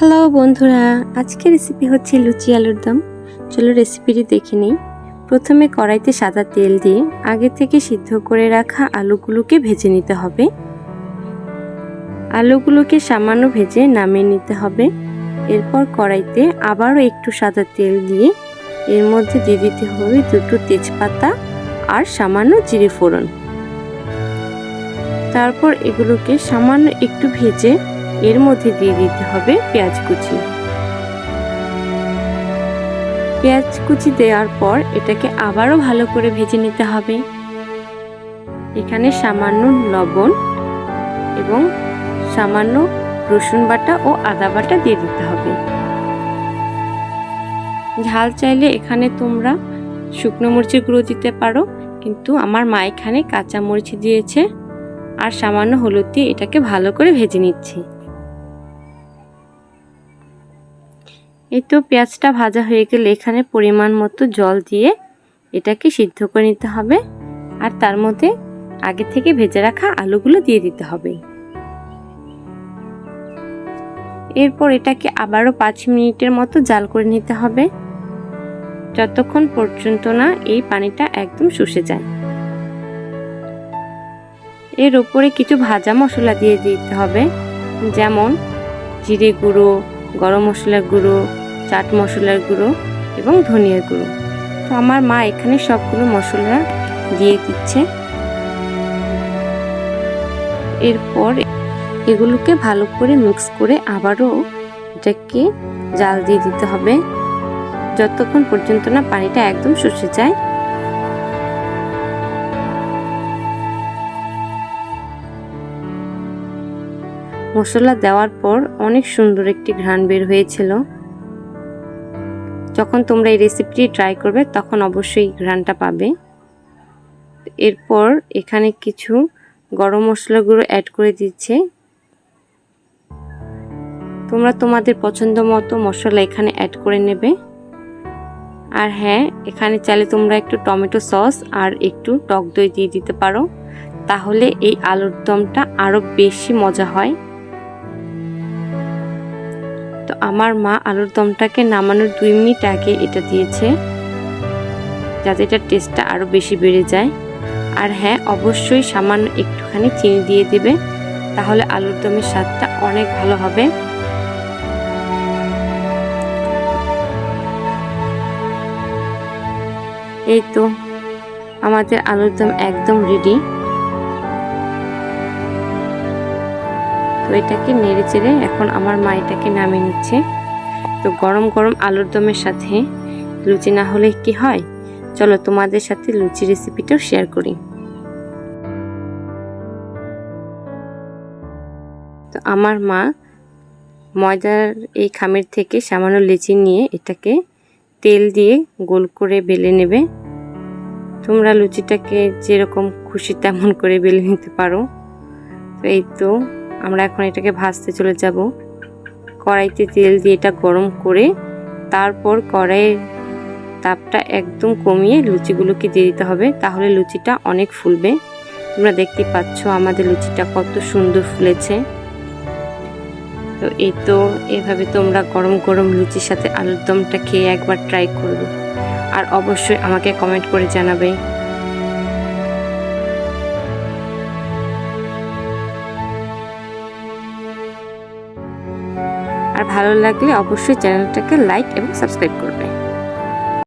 Hello বন্ধুরা। আজকের recipe হচ্ছে লুচি আলুর দম। চলো রেসিপিটি দেখে নিই। প্রথমে কড়াইতে সাদা তেল দিয়ে আগে থেকে সিদ্ধ করে রাখা আলুগুলোকে ভেজে নিতে হবে। আলুগুলোকে সামান্য ভেজে নামিয়ে নিতে হবে। এরপর কড়াইতে আবারও একটু সাদা তেল দিয়ে এর মধ্যে দিয়ে দিতে হবে দুটো তেজপাতা আর সামান্য জিরে ফোড়ন। তারপর এগুলোকে সামান্য একটু ভেজে এর মধ্যে দিয়ে দিতে হবে পেঁয়াজ কুচি। পেঁয়াজ কুচি দেওয়ার পর এটাকে আবারও ভালো করে ভেজে নিতে হবে। এখানে সামান্য লবণ এবং সামান্য রসুন বাটা ও আদা বাটা দিয়ে দিতে হবে। ঝাল চাইলে এখানে তোমরা শুকনো মরিচের গুঁড়ো দিতে পারো, কিন্তু আমার মা এখানে কাঁচা মরিচ দিয়েছে। আর সামান্য হলুদ দিয়ে এটাকে ভালো করে ভেজে নিচ্ছি। এই তো পেঁয়াজটা ভাজা হয়ে গেলে এখানে পরিমাণ মতো জল দিয়ে এটাকে সিদ্ধ করে নিতে হবে। আর তার মধ্যে আগে থেকে ভেজে রাখা আলুগুলো দিয়ে দিতে হবে। এরপর এটাকে আবারও পাঁচ মিনিটের মতো জাল করে নিতে হবে। যতক্ষণ পর্যন্ত না এই পানিটা একদম শুষে যায়। এর উপরে কিছু ভাজা মশলা দিয়ে দিতে হবে। যেমন জিরে গুঁড়ো গরম মশলার গুঁড়ো, চাট মশলার গুঁড়ো এবং ধনিয়ার গুঁড়ো। তো আমার মা এখানে সবগুলো মশলা দিয়ে দিচ্ছে। এরপর এগুলোকে ভালো করে মিক্স করে আবারও এটাকে জাল দিয়ে দিতে হবে। যতক্ষণ পর্যন্ত না পানিটা একদম শুষে যায় মশলা দেওয়ার পর অনেক সুন্দর একটি ঘ্রাণ বের হয়েছিল। যখন তোমরা এই রেসিপিটি ট্রাই করবে, তখন অবশ্যই ঘ্রাণটা পাবে। এরপর এখানে কিছু গরম মশলাগুলো অ্যাড করে দিচ্ছে। তোমরা তোমাদের পছন্দ মতো মশলা এখানে অ্যাড করে নেবে। আর হ্যাঁ এখানে চাইলে তোমরা একটু টমেটো সস আর একটু টক দই দিয়ে দিতে পারো। তাহলে এই আলুর দমটা আরও বেশি মজা হয়। আমার মা আলুর দমটাকে নামানোর দুই মিনিট আগে এটা দিয়েছে, যাতে এটার টেস্টটা আরও বেশি বেড়ে যায়। আর হ্যাঁ অবশ্যই সামান্য একটুখানি চিনি দিয়ে দেবে, তাহলে আলুর দমের স্বাদটা অনেক ভালো হবে। এই তো, আমাদের আলুর দম একদম রেডি তো এটাকে নেড়ে চেড়ে এখন আমার মা এটাকে নামিয়ে নিচ্ছে। তো গরম গরম আলুর দমের সাথে লুচি না হলে কি হয়? চলো তোমাদের সাথে লুচি রেসিপিটাও শেয়ার করি। তো আমার মা ময়দার এই খামের থেকে সামান্য লেচি নিয়ে এটাকে তেল দিয়ে গোল করে বেলে নেবে। তোমরা লুচিটাকে যেরকম খুশি তেমন করে বেলে নিতে পারো। তো এই তো আমরা এখন এটাকে ভাজতে চলে যাব। কড়াইতে তেল দিয়ে এটা গরম করে তারপর কড়াইয়ের তাপটা একদম কমিয়ে লুচিগুলোকে দিয়ে দিতে হবে, তাহলে লুচিটা অনেক ফুলবে। তোমরা দেখতে পাচ্ছ আমাদের লুচিটা কত সুন্দর ফুলেছে। তো এই তো এভাবে তোমরা গরম গরম লুচির সাথে আলুর দমটা খেয়ে একবার ট্রাই করবে। আর অবশ্যই আমাকে কমেন্ট করে জানাবে। আর ভালো লাগলে অবশ্যই চ্যানেলটাকে লাইক এবং সাবস্ক্রাইব করবে।